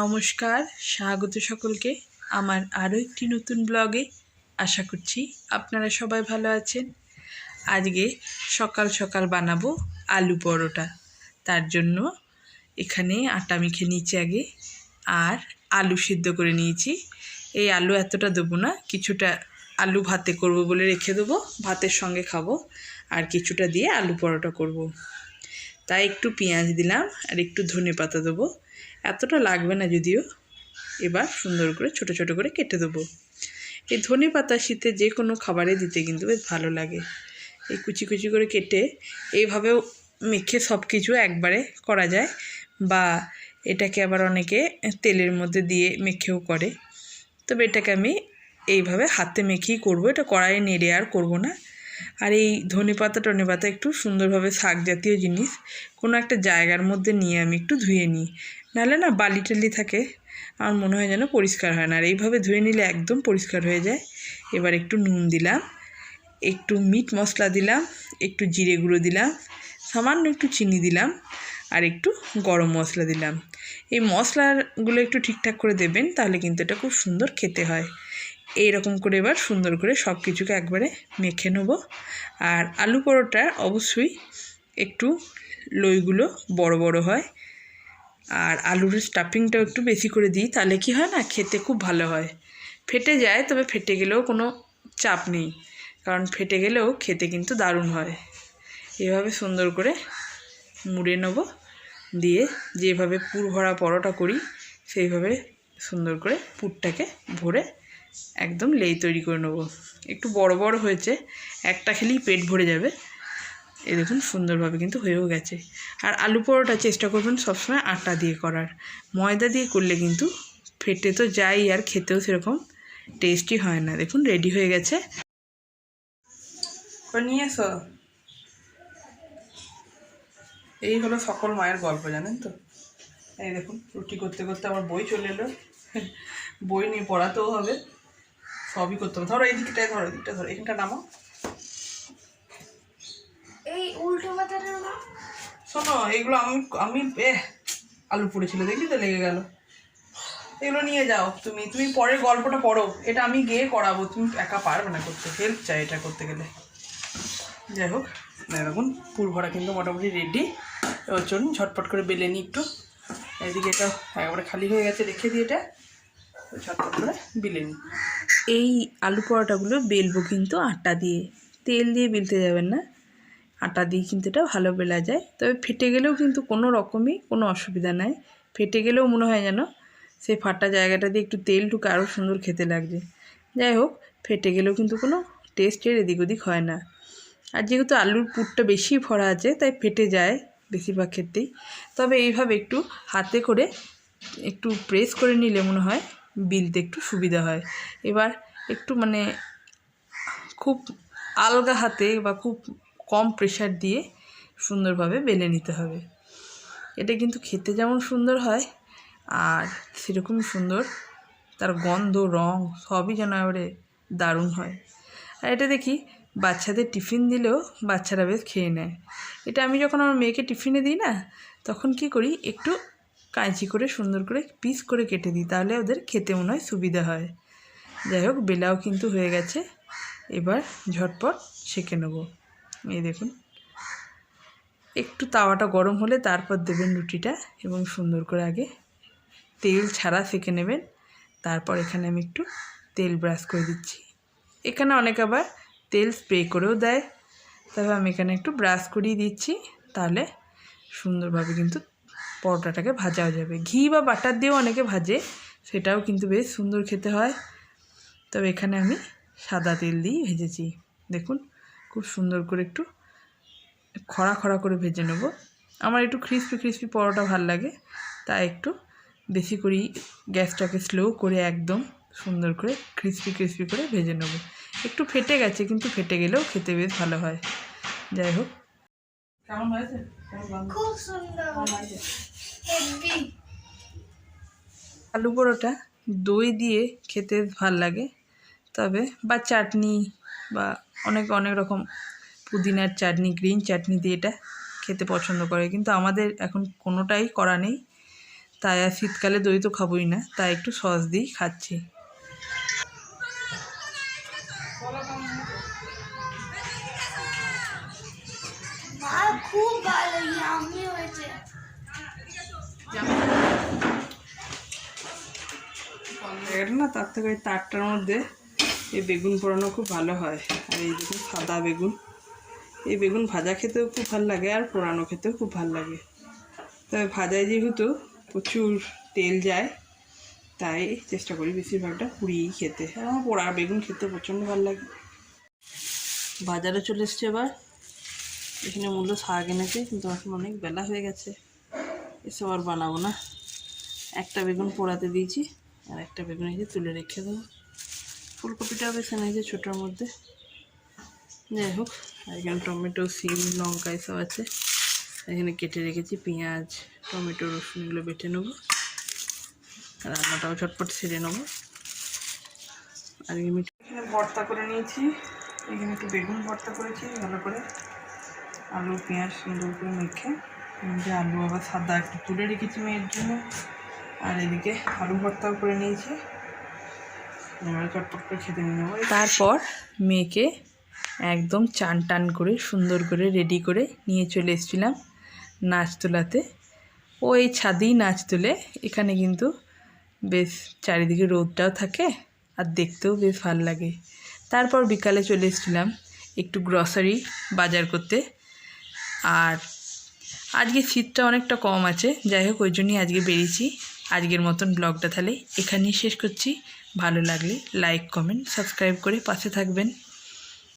নমস্কার, স্বাগত সকলকে আমার আরও একটি নতুন ব্লগে। আশা করছি আপনারা সবাই ভালো আছেন। আজকে সকাল সকাল বানাবো আলু পরোটা। তার জন্য এখানে আটা মেখে নিয়েছি আগে আর আলু সিদ্ধ করে নিয়েছি। এই আলু এতটা দেবো না, কিছুটা আলু ভাতে করব বলে রেখে দেবো, ভাতের সঙ্গে খাব আর কিছুটা দিয়ে আলু পরোটা করব। তাই একটু পেঁয়াজ দিলাম আর একটু ধনে পাতা দেবো। এতটা লাগবে না যদিও। এবার সুন্দর করে, ছোট ছোট করে কেটে দেবো। এই ধনে পাতা শীতে যে কোনো খাবারে দিতে কিন্তু বেশ ভালো লাগে। এই কুচি কুচি করে কেটে এইভাবেও মেখে সব কিছু একবারে করা যায় বা এটাকে আবার অনেকে তেলের মধ্যে দিয়ে মেখেও করে। তবে এটাকে আমি এইভাবে হাতে মেখেই করব। এটা কড়াইয়ে নেড়ে আর করব না। আর এই ধনে পাতা, টনে পাতা একটু সুন্দরভাবে শাক জাতীয় জিনিস কোনো একটা জায়গার মধ্যে নিয়ে আমি একটু ধুয়ে নিই। নাহলে না বালি টালি থাকে। আমার মনে হয় যেন পরিষ্কার হয় না। আর এইভাবে ধুয়ে নিলে একদম পরিষ্কার হয়ে যায়। এবার একটু নুন দিলাম, একটু মিট মশলা দিলাম, একটু জিরে গুঁড়ো দিলাম, সামান্য একটু চিনি দিলাম, আর একটু গরম মশলা দিলাম। এই মশলাগুলো একটু ঠিকঠাক করে দেবেন, তাহলে কিন্তু এটা খুব সুন্দর খেতে হয়। এই রকম করে এবার সুন্দর করে সব কিছুকে একবারে মেখে নেব। আর আলু পরোটা অবশ্যই একটু লইগুলো বড় বড় হয়। আর আলুর স্টাফিংটাও একটু বেশি করে দিই, তাহলে কি হয় না খেতে খুব ভালো হয়। ফেটে যায়, তবে ফেটে গেলেও কোনো চাপ নেই, কারণ ফেটে গেলেও খেতে কিন্তু দারুণ হয়। এভাবে সুন্দর করে মুড়ে নেব, দিয়ে যেভাবে পুর ভরা পরোটা করি, সেইভাবে সুন্দর করে পুরটাকে ভরে একদম লেই তৈরি করে নেব। একটু বড় বড় হয়েছে, একটা খেলেই পেট ভরে যাবে। এই দেখুন, সুন্দরভাবে কিন্তু হয়েও গেছে। আর আলু পরোটা চেষ্টা করবেন সবসময় আটা দিয়ে করার। ময়দা দিয়ে করলে কিন্তু ফেটে তো যাই, আর খেতেও সেরকম টেস্টি হয় না। দেখুন রেডি হয়ে গেছে। নিয়ে এসো। এই হলো সকল মায়ের গল্প, জানেন তো? এই দেখুন, রুটি করতে করতে আমার বই চলে এলো। বই নিয়ে পড়াতেও হবে। সবই করতে হবে। ধরো, এই দিকটায় ধরো, এই দিকটা ধরো এখানটা নামো এই উল্টো পাতাটা না? শোনো এগুলো আমি আমি এ আলু পড়েছিল দেখলি তো লেগে গেল। এগুলো নিয়ে যাও তুমি তুমি পরের গল্পটা পড়ো। এটা আমি গিয়ে করাবো তুমি একা পারবে না করতে হেল্প চাই এটা করতে গেলে। যাই হোক দেখুন পুর ভরা কিন্তু মোটামুটি রেডি এবার চলুন ঝটপট করে বেলে নিই একটু। এদিকে এটা একবারে খালি হয়ে গেছে রেখে দিই এটা। ঝটপট করে বেলে নিই। এই আলু পরোটাগুলো বেলবো কিন্তু আটা দিয়ে। তেল দিয়ে বেলতে যাবেন না? আটা দিয়ে কিন্তু এটা ভালো বেলা যায়। তবে ফেটে গেলেও কিন্তু কোনো রকমই কোনো অসুবিধা নাই। ফেটে গেলেও মনে হয় যেন সেই ফাটা জায়গাটা দিয়ে একটু তেল ঢুকে আরও সুন্দর খেতে লাগছে যাই হোক, ফেটে গেলেও কিন্তু কোনো টেস্টের এদিক ওদিক হয় না। আর যেহেতু আলুর পুরটা বেশি ভরা আছে, তাই ফেটে যায় বেশিরভাগ ক্ষেত্রেই। তবে এইভাবে একটু হাতে করে একটু প্রেস করে নিলে মনে হয় বিলতে একটু সুবিধা হয়। এবার একটু মানে খুব আলগা হাতে বা খুব কম প্রেশার দিয়ে সুন্দরভাবে বেলে নিতে হবে। এটা কিন্তু খেতে যেমন সুন্দর হয়, আর সেরকম সুন্দর তার গন্ধ, রং সবই যেন এবারে দারুণ হয়। আর এটা দেখি বাচ্চাদের টিফিন দিলেও বাচ্চারা বেশ খেয়ে নেয়। এটা আমি যখন আমার মেয়েকে টিফিনে দিই না, তখন কি করি একটু কাঁচি করে সুন্দর করে পিস করে কেটে দিই, তাহলে ওদের খেতে মনে হয় সুবিধা হয়। যাই হোক, বেলাও কিন্তু হয়ে গেছে, এবার ঝটপট সেঁকে নেব। এই দেখুন। একটু তাওয়াটা গরম হলে তারপর দেবেন রুটিটা এবং সুন্দর করে আগে তেল ছাড়া সেঁকে নেবেন। তারপর এখানে আমি একটু তেল ব্রাশ করে দিচ্ছি। এখানে অনেক আবার তেল স্প্রে করেও দেয়। তবে আমি এখানে একটু ব্রাশ করিয়ে দিচ্ছি। তাহলে সুন্দরভাবে কিন্তু পরোটাটাকে ভাজাও যাবে। ঘি বা বাটার দিয়েও অনেকে ভাজে, সেটাও কিন্তু বেশ সুন্দর খেতে হয়। তবে এখানে আমি সাদা তেল দিয়েই ভেজেছি। দেখুন। খুব সুন্দর করে একটু খরা খরা করে ভেজে নেব। আমার একটু ক্রিস্পি ক্রিস্পি পরোটা ভালো লাগে তাই একটু বেশি করেই গ্যাসটাকে স্লো করে একদম সুন্দর করে ক্রিস্পি ক্রিস্পি করে ভেজে নেব। একটু ফেটে গেছে কিন্তু ফেটে গেলেও খেতে বেশ ভালো হয়। যাই হোক। কেমন হয়েছে? খুব সুন্দর আলু পরোটা দই দিয়ে খেতে ভালো লাগে তবে বা চাটনি বা অনেক অনেক রকম পুদিনার চাটনি গ্রিন চাটনি দিয়ে এটা খেতে পছন্দ করে। কিন্তু আমাদের এখন কোনোটাই করা নেই। তাই আর শীতকালে দই তো খাবোই না। তাই একটু সস দিয়েই খাচ্ছি। মা খুব ভালো ইয়ামি হয়েছে। না তার থেকে ওই তারটার মধ্যে এই বেগুন পোড়ানো খুব ভালো হয়। আর এই দেখুন সাদা বেগুন, এই বেগুন ভাজা খেতেও খুব ভালো লাগে আর পোড়ানো খেতেও খুব ভালো লাগে। তবে ভাজায় যেহেতু প্রচুর তেল যায়, তাই চেষ্টা করি বেশিরভাগটা পুড়িয়েই খেতে। আমার পোড়া বেগুন খেতে প্রচণ্ড ভালো লাগে। বাজারে চলে এসছে এবার। এখানে মূল্য শাক এনেছে, কিন্তু এখন অনেক বেলা হয়ে গেছে। এসব আর বানাবো না। একটা বেগুন পোড়াতে দিয়েছি, আর একটা বেগুন যে তুলে রেখে দেবো। ফুলকপিটা বেশ এনেছে ছোটোর মধ্যে। যাই হোক, এখানে টমেটো, সিম, লঙ্কা এসব আছে। এখানে কেটে রেখেছি, পেঁয়াজ, টমেটো, রসুন এগুলো বেটে নেব। রান্নাটাও চটপট সেরে নেব। আর এখানে ভর্তা করে নিয়েছি। এখানে একটু বেগুন ভর্তা করেছি, ভালো করে। আলু, পেঁয়াজ, সুন্দর করে মেখে। যে আলু আবার সাদা একটু তুলে রেখেছি মেয়ের জন্য। আর এদিকে আলু ভর্তাও করে নিয়েছি এবারে চটপট করে খেতে নিয়ে নেব তারপর মেয়েকে একদম চান টান করে সুন্দর করে রেডি করে নিয়ে চলে এসেছিলাম নাচ তোলাতে ও এই ছাদেই নাচ তোলে এখানে কিন্তু বেশ চারিদিকে রোদটাও থাকে আর দেখতেও বেশ ভালো লাগে। তারপর বিকালে চলে এসেছিলাম একটু গ্রসারি বাজার করতে। আর আজকে শীতটা অনেকটা কম আছে, যাই হোক ওই জন্যই আজকে বেরিয়েছি। আজকের মতন ব্লগটা তাহলে এখানেই শেষ করছি। ভালো লাগলে লাইক কমেন্ট সাবস্ক্রাইব করে পাশে থাকবেন।